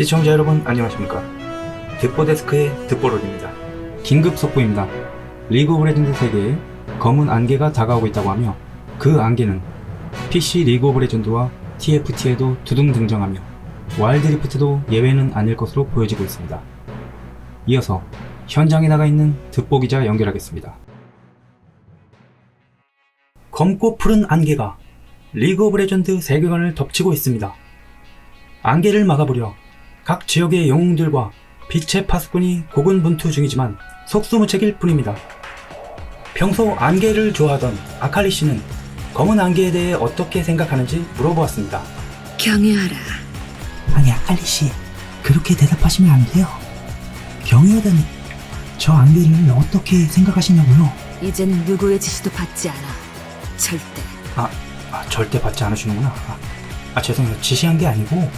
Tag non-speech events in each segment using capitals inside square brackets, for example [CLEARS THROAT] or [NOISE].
시청자 여러분 안녕하십니까? 득보데스크의 득보롤입니다. 긴급 속보입니다. 리그 오브 레전드 세계에 검은 안개가 다가오고 있다고 하며 그 안개는 PC 리그 오브 레전드와 TFT에도 두둥 등장하며 와일드 리프트도 예외는 아닐 것으로 보여지고 있습니다. 이어서 현장에 나가 있는 득보 기자 연결하겠습니다. 검고 푸른 안개가 리그 오브 레전드 세계관을 덮치고 있습니다. 안개를 막아보려 각 지역의 영웅들과 빛의 파수꾼이 고군분투 중이지만 속수무책일 뿐입니다. 평소 안개를 좋아하던 아칼리 씨는 검은 안개에 대해 어떻게 생각하는지 물어보았습니다. 경유하라. 아니 아칼리 씨 그렇게 대답하시면 안 돼요. 경유하다니 저 안개를 어떻게 생각하시냐고요? 이젠 누구의 지시도 받지 않아. 절대. 아, 아, 절대 받지 않으시는구나. 아, 아, 죄송해요. 지시한 게 아니고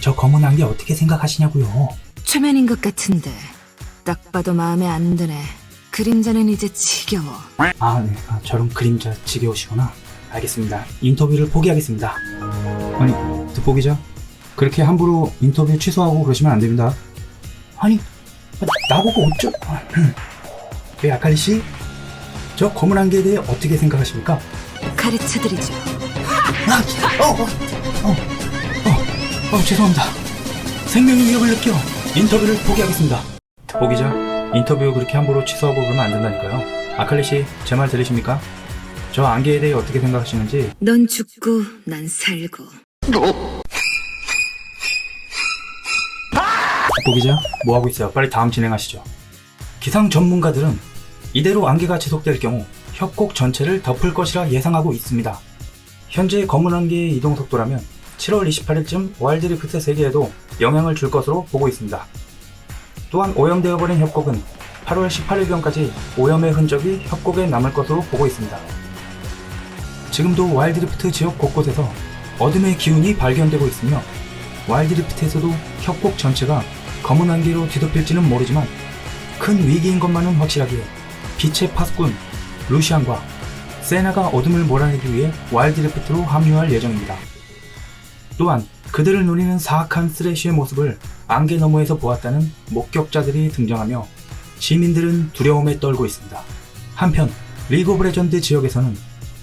저 검은 안개 어떻게 생각하시냐고요. 최면인 것 같은데. 딱 봐도 마음에 안 드네. 그림자는 이제 지겨워. 아, 네. 아, 저런 그림자 지겨우시구나. 알겠습니다. 인터뷰를 포기하겠습니다. 아니, 듣보 기자? 그렇게 함부로 인터뷰 취소하고 그러시면 안 됩니다. 아니, 나- 나보고 어쩌... [CLEARS THROAT] 왜 아칼리 씨? 저 검은 안개에 대해 어떻게 생각하십니까? 가르쳐드리죠. 아, 어, 어, 어, 어, 어, 죄송합니다. 생명의 위협을 느껴 인터뷰를 포기하겠습니다. 듣보 기자, 인터뷰 그렇게 함부로 취소하고 그러면 안 된다니까요. 아칼리 씨, 제 말 들리십니까? 저 안개에 대해 어떻게 생각하시는지 넌 죽고 난 살고. 듣보 기자, 뭐 하고 있어요? 빨리 다음 진행하시죠. 기상 전문가들은 이대로 안개가 지속될 경우 협곡 전체를 덮을 것이라 예상하고 있습니다. 현재 검은 안개의 이동 속도라면 7월 28일쯤 와일드리프트 세계에도 영향을 줄 것으로 보고 있습니다. 또한 오염되어 버린 협곡은 8월 18일경까지 오염의 흔적이 협곡에 남을 것으로 보고 있습니다. 지금도 와일드리프트 지역 곳곳에서 어둠의 기운이 발견되고 있으며 와일드리프트에서도 협곡 전체가 검은 안개로 뒤덮일지는 모르지만 큰 위기인 것만은 확실하게 빛의 파수꾼 루시안과 세나가 어둠을 몰아내기 위해 와일드리프트로 합류할 예정입니다. 또한 그들을 노리는 사악한 쓰레쉬의 모습을 안개 너머에서 보았다는 목격자들이 등장하며 시민들은 두려움에 떨고 있습니다. 한편 리그 오브 레전드 지역에서는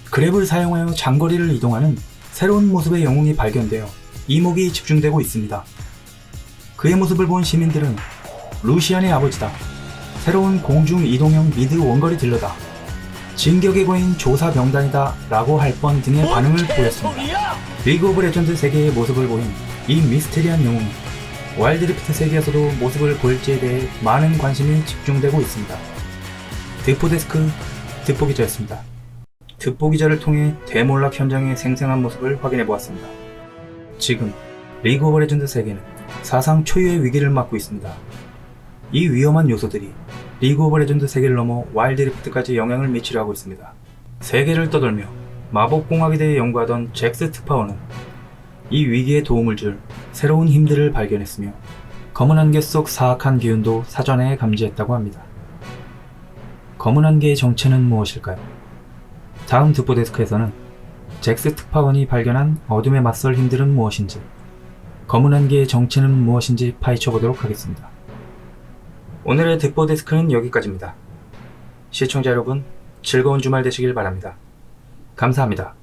그랩을 사용하여 장거리를 이동하는 새로운 모습의 영웅이 발견되어 이목이 집중되고 있습니다. 그의 모습을 본 시민들은 루시안의 아버지다. 새로운 공중 이동형 미드 원거리 딜러다. 진격의 거인 조사 명단이다 라고 할 뻔 등의 반응을 보였습니다. 리그 오브 레전드 세계의 모습을 보인 이 미스테리한 영웅이 와일드리프트 세계에서도 모습을 보일지에 대해 많은 관심이 집중되고 있습니다. 드포데스크 드포기자였습니다. 드포기자를 통해 대몰락 현장의 생생한 모습을 확인해 보았습니다. 지금 리그 오브 레전드 세계는 사상 초유의 위기를 맞고 있습니다. 이 위험한 요소들이 리그 오브 레전드 세계를 넘어 와일드 리프트까지 영향을 미치려 하고 있습니다. 세계를 떠돌며 마법공학에 대해 연구하던 잭스 특파원은 이 위기에 도움을 줄 새로운 힘들을 발견했으며 검은 안개 속 사악한 기운도 사전에 감지했다고 합니다. 검은 안개의 정체는 무엇일까요? 다음 드포데스크에서는 잭스 특파원이 발견한 어둠에 맞설 힘들은 무엇인지 검은 안개의 정체는 무엇인지 파헤쳐 보도록 하겠습니다. 오늘의 득보 데스크는 여기까지입니다. 시청자 여러분, 즐거운 주말 되시길 바랍니다. 감사합니다.